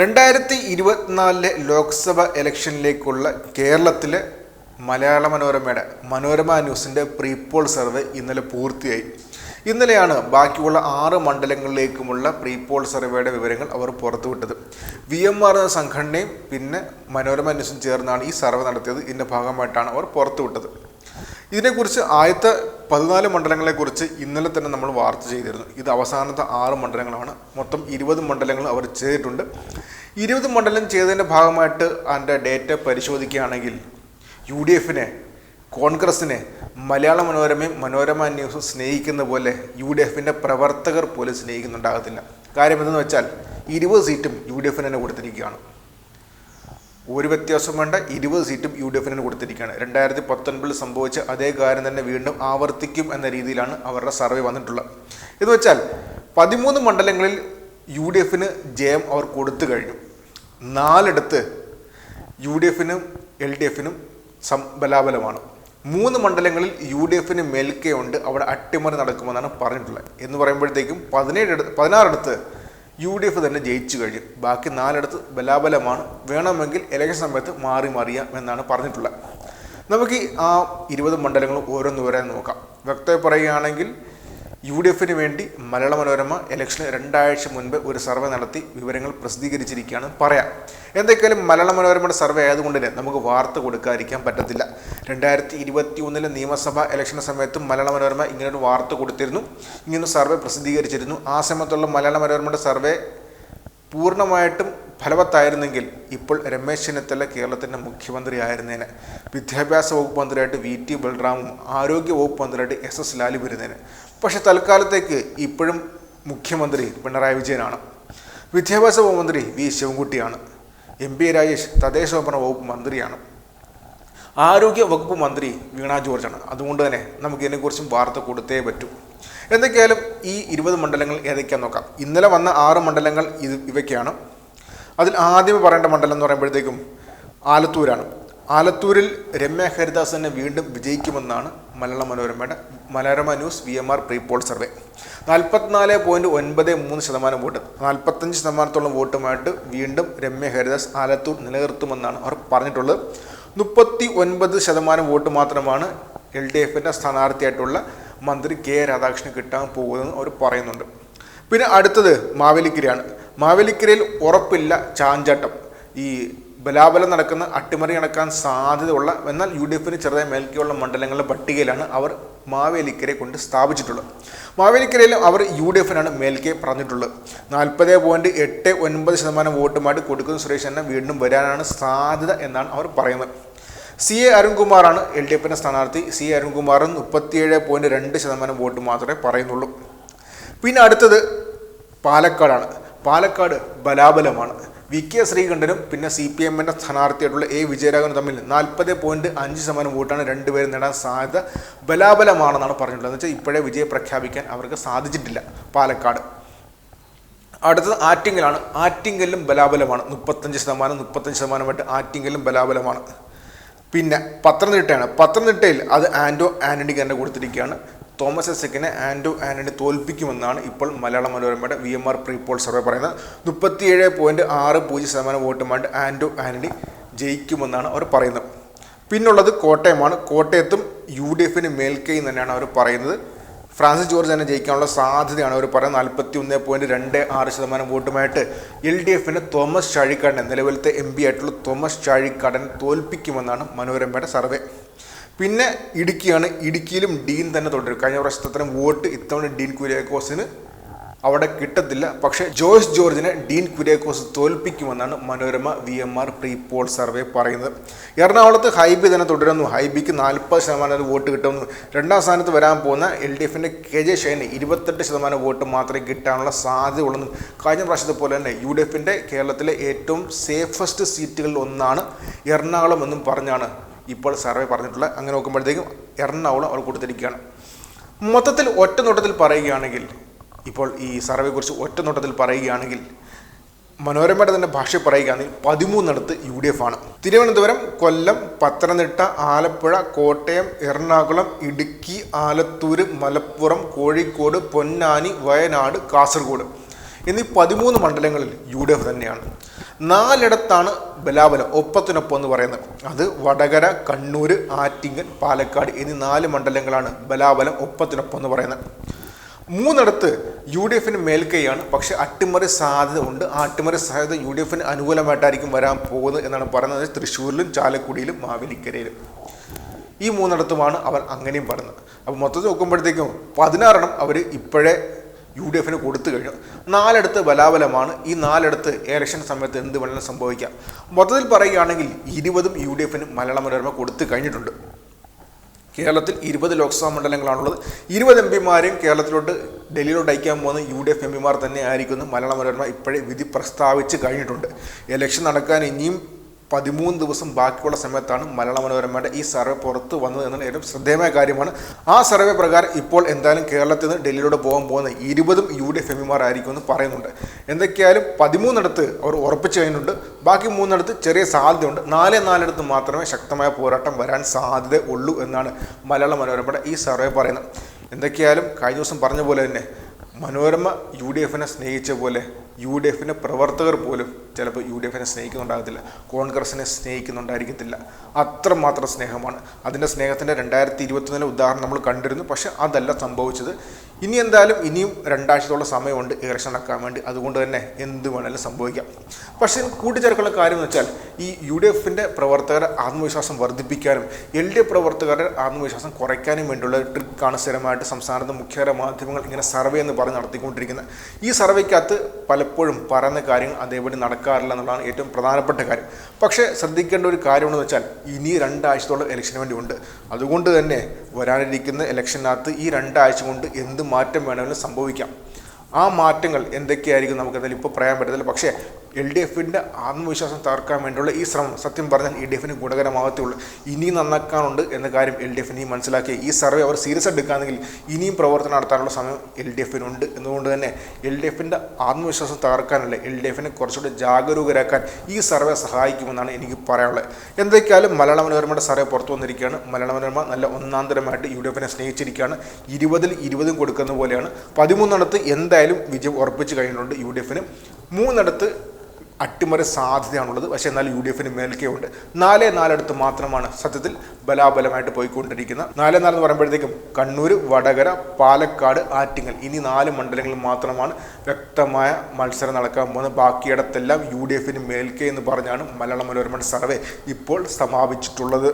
രണ്ടായിരത്തി ഇരുപത്തിനാലിലെ ലോക്സഭ ഇലക്ഷനിലേക്കുള്ള കേരളത്തിലെ മലയാള മനോരമയുടെ മനോരമ ന്യൂസിന്റെ പ്രീപോൾ സർവേ ഇന്നലെ പൂർത്തിയായി. ഇന്നലെയാണ് ബാക്കിയുള്ള ആറ് മണ്ഡലങ്ങളിലേക്കുമുള്ള പ്രീപോൾ സർവേയുടെ വിവരങ്ങൾ അവർ പുറത്തുവിട്ടത്. വി എം ആർ എന്ന സംഘടനയും പിന്നെ മനോരമ ന്യൂസും ചേർന്നാണ് ഈ സർവേ നടത്തിയത്. ഇതിന്റെ ഭാഗമായിട്ടാണ് അവർ പുറത്തുവിട്ടത്. ഇതിനെക്കുറിച്ച് ആദ്യത്തെ പതിനാല് മണ്ഡലങ്ങളെക്കുറിച്ച് ഇന്നലെ തന്നെ നമ്മൾ വാർത്ത ചെയ്തിരുന്നു. ഇത് അവസാനത്തെ ആറ് മണ്ഡലങ്ങളാണ്. മൊത്തം ഇരുപത് മണ്ഡലങ്ങൾ അവർ ചെയ്തിട്ടുണ്ട്. ഇരുപത് മണ്ഡലം ചെയ്തതിന്റെ ഭാഗമായിട്ട് അതിന്റെ ഡേറ്റ പരിശോധിക്കുകയാണെങ്കിൽ യു ഡി എഫിനെ കോൺഗ്രസിനെ മലയാള മനോരമയും മനോരമ ന്യൂസും സ്നേഹിക്കുന്ന പോലെ യു ഡി എഫിന്റെ പ്രവർത്തകർ പോലും സ്നേഹിക്കുന്നുണ്ടാകത്തില്ല. കാര്യം എന്തെന്ന് വെച്ചാൽ ഇരുപത് സീറ്റും യു ഡി എഫിന് തന്നെ കൊടുത്തിരിക്കുകയാണ്. ഒരു വ്യത്യാസം വേണ്ട. ഇരുപത് സീറ്റും യു ഡി എഫിന് കൊടുത്തിരിക്കുകയാണ്. രണ്ടായിരത്തി പത്തൊൻപതിൽ സംഭവിച്ച അതേ കാര്യം തന്നെ വീണ്ടും ആവർത്തിക്കും എന്ന രീതിയിലാണ് അവരുടെ സർവേ വന്നിട്ടുള്ളത്. എന്ന് വെച്ചാൽ പതിമൂന്ന് മണ്ഡലങ്ങളിൽ യു ഡി എഫിന് ജയം അവർ കൊടുത്തു കഴിഞ്ഞു. നാലിടത്ത് യു ഡി എഫിനും എൽ ഡി എഫിനും സം ബലാബലമാണ്. മൂന്ന് മണ്ഡലങ്ങളിൽ യു ഡി എഫിന് മേൽക്കെയുണ്ട് അവിടെ അട്ടിമറി നടക്കുമെന്നാണ് പറഞ്ഞിട്ടുള്ളത്. എന്ന് പറയുമ്പോഴത്തേക്കും പതിനേഴ് പതിനാറിടത്ത് യു ഡി എഫ് തന്നെ ജയിച്ചു കഴിഞ്ഞു. ബാക്കി നാലിടത്ത് ബലാബലമാണ്. വേണമെങ്കിൽ ഇലക്ഷൻ സമയത്ത് മാറി മറിയാം എന്നാണ് പറഞ്ഞിട്ടുള്ളത്. നമുക്ക് ആ ഇരുപത് മണ്ഡലങ്ങളും വരെ നോക്കാം. വ്യക്തമായി പറയുകയാണെങ്കിൽ യു ഡി എഫിന് വേണ്ടി മലയാള മനോരമ ഇലക്ഷന് രണ്ടാഴ്ച മുൻപ് ഒരു സർവേ നടത്തി വിവരങ്ങൾ പ്രസിദ്ധീകരിച്ചിരിക്കുകയാണ് പറയാം. എന്തൊക്കെയാലും മലയാള മനോരമയുടെ സർവേ ആയതുകൊണ്ട് തന്നെ നമുക്ക് വാർത്ത കൊടുക്കാതിരിക്കാൻ പറ്റത്തില്ല. രണ്ടായിരത്തി ഇരുപത്തി ഒന്നിലെ നിയമസഭാ ഇലക്ഷൻ സമയത്തും മലയാള മനോരമ ഇങ്ങനൊരു വാർത്ത കൊടുത്തിരുന്നു. ഇങ്ങനൊരു സർവേ പ്രസിദ്ധീകരിച്ചിരുന്നു. ആ സമയത്തുള്ള മലയാള മനോരമയുടെ സർവേ പൂർണമായിട്ടും ഫലവത്തായിരുന്നെങ്കിൽ ഇപ്പോൾ രമേശ് ചെന്നിത്തല കേരളത്തിന്റെ മുഖ്യമന്ത്രി ആയിരുന്നേനെ വിദ്യാഭ്യാസ വകുപ്പ് മന്ത്രിയായിട്ട് വി ടി ബൽറാമും ആരോഗ്യ വകുപ്പ് മന്ത്രിയായിട്ട് എസ് എസ് ലാലു വരുന്നതിന് പക്ഷെ തൽക്കാലത്തേക്ക് ഇപ്പോഴും മുഖ്യമന്ത്രി പിണറായി വിജയനാണ്. വിദ്യാഭ്യാസ വകുപ്പ് മന്ത്രി വി ശിവൻകുട്ടിയാണ്. എം പി രാജേഷ് തദ്ദേശ വകുപ്പ് മന്ത്രിയാണ്. ആരോഗ്യ വകുപ്പ് മന്ത്രി വീണ ജോർജാണ്. അതുകൊണ്ട് തന്നെ നമുക്ക് ഇതിനെക്കുറിച്ചും വാർത്ത കൊടുത്തേ പറ്റൂ. എന്തൊക്കെയായാലും ഈ ഇരുപത് മണ്ഡലങ്ങൾ ഏതൊക്കെയാണെന്ന് നോക്കാം. ഇന്നലെ വന്ന ആറ് മണ്ഡലങ്ങൾ ഇത് ഇവയ്ക്കാണ്. അതിൽ ആദ്യം പറയേണ്ട മണ്ഡലം എന്ന് പറയുമ്പോഴത്തേക്കും ആലത്തൂരാണ്. ആലത്തൂരിൽ രമ്യ ഹരിദാസ് വീണ്ടും വിജയിക്കുമെന്നാണ് മലയാള മനോരമയുടെ Manorama news V M R pre poll survey. നാൽപ്പത്തിനാല് പോയിന്റ് ഒൻപത് മൂന്ന് ശതമാനം വോട്ട്. നാൽപ്പത്തഞ്ച് ശതമാനത്തോളം വോട്ടുമായിട്ട് വീണ്ടും രമ്യ ഹരിദാസ് ആലത്തൂർ നിലനിർത്തുമെന്നാണ് അവർ പറഞ്ഞിട്ടുള്ളത്. മുപ്പത്തി ഒൻപത് ശതമാനം വോട്ട് മാത്രമാണ് എൽ ഡി എഫിന്റെ സ്ഥാനാർത്ഥിയായിട്ടുള്ള മന്ത്രി കെ രാധാകൃഷ്ണൻ കിട്ടാൻ പോകുന്നതെന്ന് അവർ പറയുന്നുണ്ട്. പിന്നെ അടുത്തത് മാവേലിക്കരയാണ്. മാവേലിക്കരയിൽ ഉറപ്പില്ല ചാഞ്ചാട്ടം. ഈ ബലാബലം നടക്കുന്ന അട്ടിമറി നടക്കാൻ സാധ്യതയുള്ള എന്നാൽ യു ഡി എഫിന് ചെറുതായി മേൽക്കെയുള്ള മണ്ഡലങ്ങളുടെ പട്ടികയിലാണ് അവർ മാവേലിക്കരെ കൊണ്ട് സ്ഥാപിച്ചിട്ടുള്ളത്. മാവേലിക്കരയിലും അവർ യു ഡി എഫിനാണ് മേൽക്കെ പറഞ്ഞിട്ടുള്ളത്. നാൽപ്പത് പോയിന്റ് എട്ട് ഒൻപത് ശതമാനം വോട്ടുമായിട്ട് കൊടുക്കുന്ന സുരേഷ് തന്നെ വീണ്ടും വരാനാണ് സാധ്യത എന്നാണ് അവർ പറയുന്നത്. സി എ അരുൺകുമാറാണ് എൽ ഡി എഫിന്റെ സ്ഥാനാർത്ഥി. സി എ അരുൺകുമാറും മുപ്പത്തിയേഴ് പോയിന്റ് രണ്ട് ശതമാനം വോട്ട് മാത്രമേ പറയുന്നുള്ളൂ. പിന്നെ അടുത്തത് പാലക്കാടാണ്. പാലക്കാട് ബലാബലമാണ്. വി കെ ശ്രീകണ്ഠനും പിന്നെ സി പി എമ്മിന്റെ സ്ഥാനാർത്ഥിയായിട്ടുള്ള എ വിജയരാഘവനും തമ്മിൽ നാൽപ്പത് പോയിന്റ് അഞ്ച് ശതമാനം വോട്ടാണ് രണ്ടുപേരും നേടാൻ സാധ്യത ബലാബലമാണെന്നാണ് പറഞ്ഞിട്ടുള്ളത്. എന്ന് വെച്ചാൽ ഇപ്പോഴേ വിജയം പ്രഖ്യാപിക്കാൻ അവർക്ക് സാധിച്ചിട്ടില്ല പാലക്കാട്. അടുത്തത് ആറ്റിങ്ങലാണ്. ആറ്റിങ്ങലിലും ബലാബലമാണ്. മുപ്പത്തഞ്ച് ശതമാനം മുപ്പത്തഞ്ച് ശതമാനമായിട്ട് ആറ്റിങ്ങലും ബലാബലമാണ്. പിന്നെ പത്തനംതിട്ടയാണ്. പത്തനംതിട്ടയിൽ അത് ആൻഡോ ആന്റണിക്ക് തന്നെ കൊടുത്തിരിക്കുകയാണ്. തോമസ് എസക്കിനെ ആൻഡു ആന്റണി തോൽപ്പിക്കുമെന്നാണ് ഇപ്പോൾ മലയാള മനോരമയുടെ V M R pre poll survey പറയുന്നത്. മുപ്പത്തിയേഴ് പോയിന്റ് ആറ് പൂജ്യം ശതമാനം വോട്ടുമായിട്ട് ആൻഡു ആന്റണി ജയിക്കുമെന്നാണ് അവർ പറയുന്നത്. പിന്നുള്ളത് കോട്ടയമാണ്. കോട്ടയത്തും യു ഡി എഫിന് മേൽക്കൈ തന്നെയാണ് അവർ പറയുന്നത്. ഫ്രാൻസിസ് ജോർജ് തന്നെ ജയിക്കാനുള്ള സാധ്യതയാണ് അവർ പറയുന്നത്. നാൽപ്പത്തി ഒന്ന് പോയിന്റ് രണ്ട് ആറ് ശതമാനം വോട്ടുമായിട്ട് എൽ ഡി എഫിന് തോമസ് ചാഴിക്കാടനെ നിലവിലത്തെ എം പി ആയിട്ടുള്ള തോമസ് ചാഴിക്കാടൻ തോൽപ്പിക്കുമെന്നാണ് മനോരമയുടെ സർവേ. പിന്നെ ഇടുക്കിയാണ് ഇടുക്കിയിലും ഡീൻ തന്നെ തുടരും. കഴിഞ്ഞ പ്രാവശ്യത്തെ വോട്ട് ഇത്തവണ ഡീൻ കുര്യാക്കോസിന് അവിടെ കിട്ടത്തില്ല. പക്ഷേ ജോയ്സ് ജോർജിനെ Dean Kuriakose തോൽപ്പിക്കുമെന്നാണ് Manorama V M R pre poll survey പറയുന്നത്. എറണാകുളത്ത് ഹൈബി തന്നെ തുടരുന്നു. ഹൈബിക്ക് നാൽപ്പത് ശതമാനം വോട്ട് കിട്ടുന്നു രണ്ടാം സ്ഥാനത്ത് വരാൻ പോകുന്ന എൽ ഡി എഫിന്റെ കെ ജെ ഷൈന് ഇരുപത്തെട്ട് ശതമാനം വോട്ട് മാത്രമേ കിട്ടാനുള്ള സാധ്യത ഉള്ളെന്നും കഴിഞ്ഞ പ്രാവശ്യത്തെ പോലെ തന്നെ യു ഡി എഫിന്റെ കേരളത്തിലെ ഏറ്റവും സേഫസ്റ്റ് സീറ്റുകളിൽ ഒന്നാണ് എറണാകുളം എന്നും പറഞ്ഞാണ്. ഇപ്പോൾ സർവേ പറഞ്ഞിട്ടുള്ള അങ്ങനെ നോക്കുമ്പോഴത്തേക്കും എറണാകുളം അവർ കൊടുത്തിരിക്കുകയാണ്. മൊത്തത്തിൽ ഒറ്റ നോട്ടത്തിൽ പറയുകയാണെങ്കിൽ ഇപ്പോൾ ഈ സർവേയെക്കുറിച്ച് ഒറ്റ നോട്ടത്തിൽ പറയുകയാണെങ്കിൽ മനോരമയുടെ തന്നെ ഭാഷ പറയുകയാണെങ്കിൽ പതിമൂന്നിടത്ത് യു ഡി എഫ് ആണ്. തിരുവനന്തപുരം കൊല്ലം പത്തനംതിട്ട ആലപ്പുഴ കോട്ടയം എറണാകുളം ഇടുക്കി ആലത്തൂർ മലപ്പുറം കോഴിക്കോട് പൊന്നാനി വയനാട് കാസർഗോഡ് എന്നീ പതിമൂന്ന് മണ്ഡലങ്ങളിൽ യു ഡി എഫ് തന്നെയാണ്. നാലിടത്താണ് ബലാബലം ഒപ്പത്തിനൊപ്പം എന്ന് പറയുന്നത്. അത് വടകര കണ്ണൂർ ആറ്റിങ്ങൽ പാലക്കാട് എന്നീ നാല് മണ്ഡലങ്ങളാണ് ബലാബലം ഒപ്പത്തിനൊപ്പം എന്ന് പറയുന്നത്. മൂന്നിടത്ത് യു ഡി എഫിന് മേൽക്കൈയാണ്. പക്ഷേ അട്ടിമറി സാധ്യത ഉണ്ട്. ആ അട്ടിമറി സാധ്യത യു ഡി എഫിന് അനുകൂലമായിട്ടായിരിക്കും വരാൻ പോകുന്നത് എന്നാണ് പറയുന്നത് തൃശ്ശൂരിലും ചാലക്കുടിയിലും മാവേലിക്കരയിലും. ഈ മൂന്നിടത്തുമാണ് അവർ അങ്ങനെയും പറയുന്നത്. അപ്പോൾ മൊത്തത്തിൽ നോക്കുമ്പോഴത്തേക്കും പതിനാറെണ്ണം അവർ ഇപ്പോഴേ യു ഡി എഫിന് കൊടുത്തു കഴിഞ്ഞു. നാലിടത്ത് ബലാബലമാണ്. ഈ നാലിടത്ത് ഇലക്ഷൻ സമയത്ത് എന്ത് വേണമെങ്കിലും സംഭവിക്കാം? മൊത്തത്തിൽ പറയുകയാണെങ്കിൽ ഇരുപതും യു ഡി എഫിന് മലയാള മനോരമ കൊടുത്തു കഴിഞ്ഞിട്ടുണ്ട്. കേരളത്തിൽ ഇരുപത് ലോക്സഭാ മണ്ഡലങ്ങളാണുള്ളത്. ഇരുപത് എം പിമാരെയും കേരളത്തിലോട്ട് ഡൽഹിയിലോട്ട് അയക്കാൻ പോകുന്ന യു ഡി എഫ് എം പിമാർ തന്നെ ആയിരിക്കുമെന്ന് മലയാള മനോരമ ഇപ്പോഴേ വിധി പ്രസ്താവിച്ച് കഴിഞ്ഞിട്ടുണ്ട്. ഇലക്ഷൻ നടക്കാൻ ഇനിയും പതിമൂന്ന് ദിവസം ബാക്കിയുള്ള സമയത്താണ് മലയാള മനോരമയുടെ ഈ സർവേ പുറത്ത് വന്നത് എന്നത് ഏറ്റവും ശ്രദ്ധേയമായ കാര്യമാണ്. ആ സർവേ പ്രകാരം ഇപ്പോൾ എന്തായാലും കേരളത്തിൽ നിന്ന് ഡൽഹിയിലൂടെ പോകാൻ പോകുന്ന ഇരുപതും യു ഡി എഫ് എം പിമാർ ആയിരിക്കുമെന്ന് പറയുന്നുണ്ട്. എന്തൊക്കെയായാലും പതിമൂന്നിടത്ത് അവർ ഉറപ്പിച്ചു കഴിഞ്ഞിട്ടുണ്ട്. ബാക്കി മൂന്നിടത്ത് ചെറിയ സാധ്യതയുണ്ട്. നാല് നാലിടത്ത് മാത്രമേ ശക്തമായ പോരാട്ടം വരാൻ സാധ്യത ഉള്ളൂ എന്നാണ് മലയാള മനോരമയുടെ ഈ സർവേ പറയുന്നത്. എന്തൊക്കെയായാലും കഴിഞ്ഞ ദിവസം പറഞ്ഞ പോലെ തന്നെ മനോരമ യു ഡി എഫിനെ സ്നേഹിച്ച പോലെ യു ഡി എഫിന്റെ പ്രവർത്തകർ പോലും ചിലപ്പോൾ യു ഡി എഫിനെ സ്നേഹിക്കുന്നുണ്ടാകത്തില്ല. കോൺഗ്രസിനെ സ്നേഹിക്കുന്നുണ്ടായിരിക്കത്തില്ല. അത്രമാത്രം സ്നേഹമാണ്. അതിന്റെ സ്നേഹത്തിന്റെ രണ്ടായിരത്തി ഇരുപത്തൊന്നിലെ ഉദാഹരണം നമ്മൾ കണ്ടിരുന്നു. പക്ഷേ അതല്ല സംഭവിച്ചത്. ഇനി എന്തായാലും ഇനിയും രണ്ടാഴ്ചത്തോളം സമയമുണ്ട് ഇലക്ഷൻ നടക്കാൻ വേണ്ടി. അതുകൊണ്ട് തന്നെ എന്ത് വേണമെങ്കിലും സംഭവിക്കാം. പക്ഷേ കൂട്ടിച്ചേർക്കുള്ള കാര്യം എന്ന് വെച്ചാൽ ഈ യു ഡി എഫിന്റെ പ്രവർത്തകരുടെ ആത്മവിശ്വാസം വർദ്ധിപ്പിക്കാനും എൽ ഡി എഫ് പ്രവർത്തകരുടെ ആത്മവിശ്വാസം കുറയ്ക്കാനും വേണ്ടിയുള്ള ഒരു ട്രിക്കാണ് സ്ഥിരമായിട്ട് സംസ്ഥാനത്ത് മുഖ്യധാര മാധ്യമങ്ങൾ ഇങ്ങനെ സർവേ എന്ന് പറഞ്ഞ് നടത്തിക്കൊണ്ടിരിക്കുന്നത്. ഈ സർവേക്കകത്ത് പലപ്പോഴും പറയുന്ന കാര്യങ്ങൾ അതേപടി നടക്കാറില്ല എന്നുള്ളതാണ് ഏറ്റവും പ്രധാനപ്പെട്ട കാര്യം. പക്ഷേ ശ്രദ്ധിക്കേണ്ട ഒരു കാര്യമെന്ന് വെച്ചാൽ ഇനി രണ്ടാഴ്ചത്തോളം ഇലക്ഷന് വേണ്ടി ഉണ്ട്. അതുകൊണ്ട് തന്നെ വരാനിരിക്കുന്ന ഇലക്ഷനകത്ത് ഈ രണ്ടാഴ്ച കൊണ്ട് എന്ത് മാറ്റം വേണമെങ്കിലും സംഭവിക്കാം. ആ മാറ്റങ്ങൾ എന്തൊക്കെയായിരിക്കും നമുക്ക് എന്തായാലും ഇപ്പോൾ പറയാൻ പറ്റത്തില്ല. പക്ഷേ എൽ ഡി എഫിന്റെ ആത്മവിശ്വാസം തകർക്കാൻ വേണ്ടിയുള്ള ഈ ശ്രമം സത്യം പറഞ്ഞാൽ ഇ ഡി എഫിന് ഗുണകരമാകത്തുള്ളൂ ഇനിയും നന്നാക്കാനുണ്ട് എന്ന കാര്യം എൽ ഡി എഫിനെയും മനസ്സിലാക്കി. ഈ സർവേ അവർ സീരിയസ് എടുക്കുകയാണെങ്കിൽ ഇനിയും പ്രവർത്തനം നടത്താനുള്ള സമയം എൽ ഡി എഫിനുണ്ട്. എന്നുകൊണ്ട് തന്നെ എൽ ഡി എഫിന്റെ ആത്മവിശ്വാസം തകർക്കാനല്ല എൽ ഡി എഫിനെ കുറച്ചുകൂടി ജാഗരൂകരാക്കാൻ ഈ സർവേ സഹായിക്കുമെന്നാണ് എനിക്ക് പറയാനുള്ളത്. എന്തൊക്കെയാലും മലയാള മനോരമയുടെ സർവേ പുറത്തു വന്നിരിക്കുകയാണ്. മലയാള മനോരമ നല്ല ഒന്നാന്തരമായിട്ട് യു ഡി എഫിനെ സ്നേഹിച്ചിരിക്കുകയാണ്. ഇരുപതിൽ ഇരുപതും കൊടുക്കുന്ന പോലെയാണ്. പതിമൂന്നിടത്ത് എന്തായാലും വിജയം ഉറപ്പിച്ച് കഴിഞ്ഞിട്ടുണ്ട് യു ഡി എഫിന്. മൂന്നിടത്ത് അട്ടിമറി സാധ്യതയാണുള്ളത്. പക്ഷേ എന്നാൽ യു ഡി എഫിന് മേൽക്കെയുണ്ട്. നാലേ നാലടുത്ത് മാത്രമാണ് സത്യത്തിൽ ബലാബലമായിട്ട് പോയിക്കൊണ്ടിരിക്കുന്ന നാലേ നാലെന്ന് പറയുമ്പോഴത്തേക്കും കണ്ണൂർ വടകര പാലക്കാട് ആറ്റിങ്ങൽ ഇനി നാല് മണ്ഡലങ്ങളിൽ മാത്രമാണ് വ്യക്തമായ മത്സരം നടക്കാൻ പോകുന്നത്. ബാക്കിയിടത്തെല്ലാം യു ഡി എഫിന് മേൽക്കെ എന്ന് പറഞ്ഞാണ് മലയാള മനോരമയുടെ സർവേ ഇപ്പോൾ സമാപിച്ചിട്ടുള്ളത്.